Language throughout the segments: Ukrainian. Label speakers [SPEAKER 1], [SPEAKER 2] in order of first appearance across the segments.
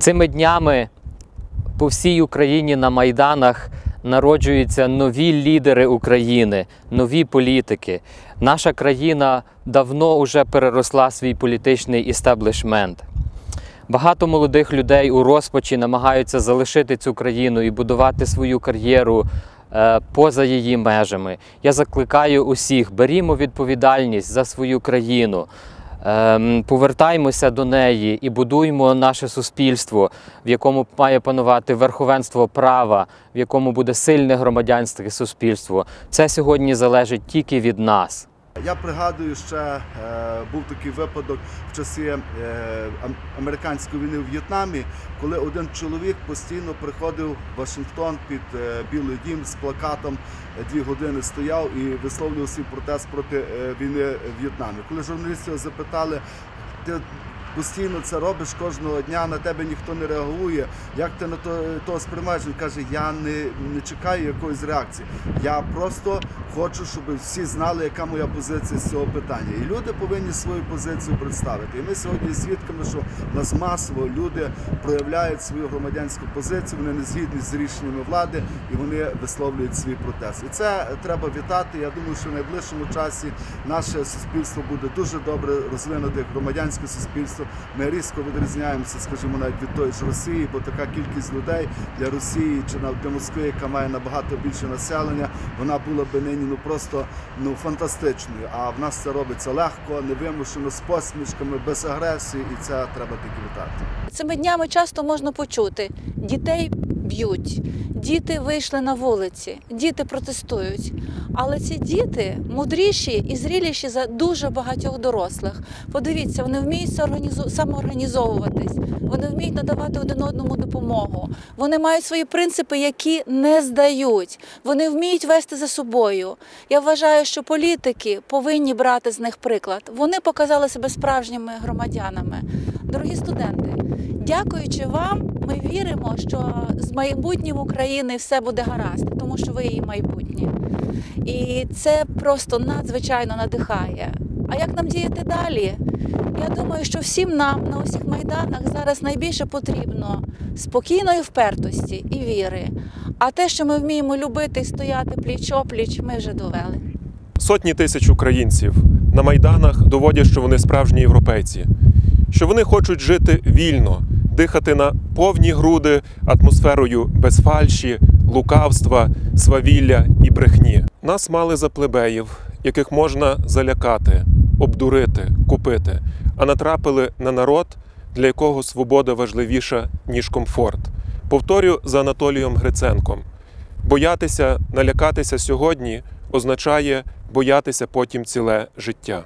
[SPEAKER 1] Цими днями по всій Україні на майданах народжуються нові лідери України, нові політики. Наша країна давно вже переросла свій політичний істеблішмент. Багато молодих людей у розпачі намагаються залишити цю країну і будувати свою кар'єру е, поза її межами. Я закликаю усіх, берімо відповідальність за свою країну. Ем, Повертаймося до неї і будуємо наше суспільство, в якому має панувати верховенство права, в якому буде сильне громадянське суспільство. Це сьогодні залежить тільки від нас.
[SPEAKER 2] Я пригадую, ще е, був такий випадок в часи е, американської війни в В'єтнамі, коли один чоловік постійно приходив в Вашингтон під е, Білий Дім з плакатом, дві години стояв і висловлював свій протест проти війни в В'єтнамі. Коли журналісти його запитали, ти постійно це робиш кожного дня, на тебе ніхто не реагує. Як ти на то, то сприймаєш? Він каже, я не, не чекаю якоїсь реакції. Я просто хочу, щоб всі знали, яка моя позиція з цього питання. І люди повинні свою позицію представити. І ми сьогодні свідками, що в нас масово люди проявляють свою громадянську позицію, вони не згідні з рішеннями влади і вони висловлюють свій протест. І це треба вітати. Я думаю, що в найближчому часі наше суспільство буде дуже добре розвинуте як громадянське суспільство. Ми різко відрізняємося, скажімо, навіть від тої ж Росії, бо така кількість людей для Росії чи навіть для Москви, яка має набагато більше населення, вона була би нині ну просто ну фантастичною. А в нас це робиться легко, невимушено, з посмішками, без агресії, і це треба тільки вітати.
[SPEAKER 3] Цими днями часто можна почути: дітей б'ють, діти вийшли на вулиці, діти протестують. Але ці діти мудріші і зріліші за дуже багатьох дорослих. Подивіться, вони вміють самоорганізовуватись, вони вміють надавати один одному допомогу. Вони мають свої принципи, які не здають. Вони вміють вести за собою. Я вважаю, що політики повинні брати з них приклад. Вони показали себе справжніми громадянами. Дорогі студенти, дякуючи вам, ми віримо, що з майбутнім України все буде гаразд, тому що ви її майбутнє. І це просто надзвичайно надихає. А як нам діяти далі? Я думаю, що всім нам на усіх майданах зараз найбільше потрібно спокійної впертості і віри. А те, що ми вміємо любити і стояти пліч-опліч, ми вже довели.
[SPEAKER 4] Сотні тисяч українців на майданах доводять, що вони справжні європейці, що вони хочуть жити вільно, дихати на повні груди атмосферою без фальші, лукавства, свавілля і брехні. Нас мали за плебеїв, яких можна залякати, обдурити, купити, а натрапили на народ, для якого свобода важливіша ніж комфорт. Повторю за Анатолієм Гриценком: боятися, налякатися сьогодні означає боятися потім ціле життя.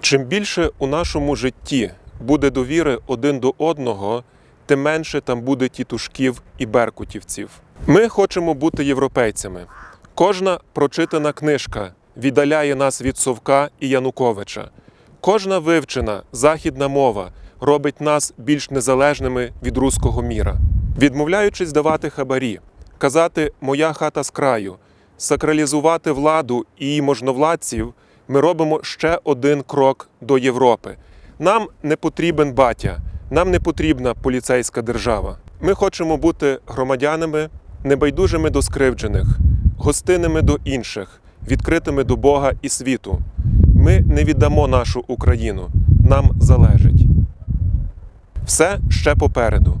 [SPEAKER 4] Чим більше у нашому житті буде довіри один до одного, тим менше там буде тітушків і беркутівців. Ми хочемо бути європейцями. Кожна прочитана книжка віддаляє нас від Совка і Януковича. Кожна вивчена західна мова робить нас більш незалежними від руського міра. Відмовляючись давати хабарі, казати Моя хата з краю, сакралізувати владу і її можновладців, ми робимо ще один крок до Європи. Нам не потрібен батя, нам не потрібна поліцейська держава. Ми хочемо бути громадянами, небайдужими до скривджених, гостинними до інших, відкритими до Бога і світу. Ми не віддамо нашу Україну, нам залежить. Все ще попереду.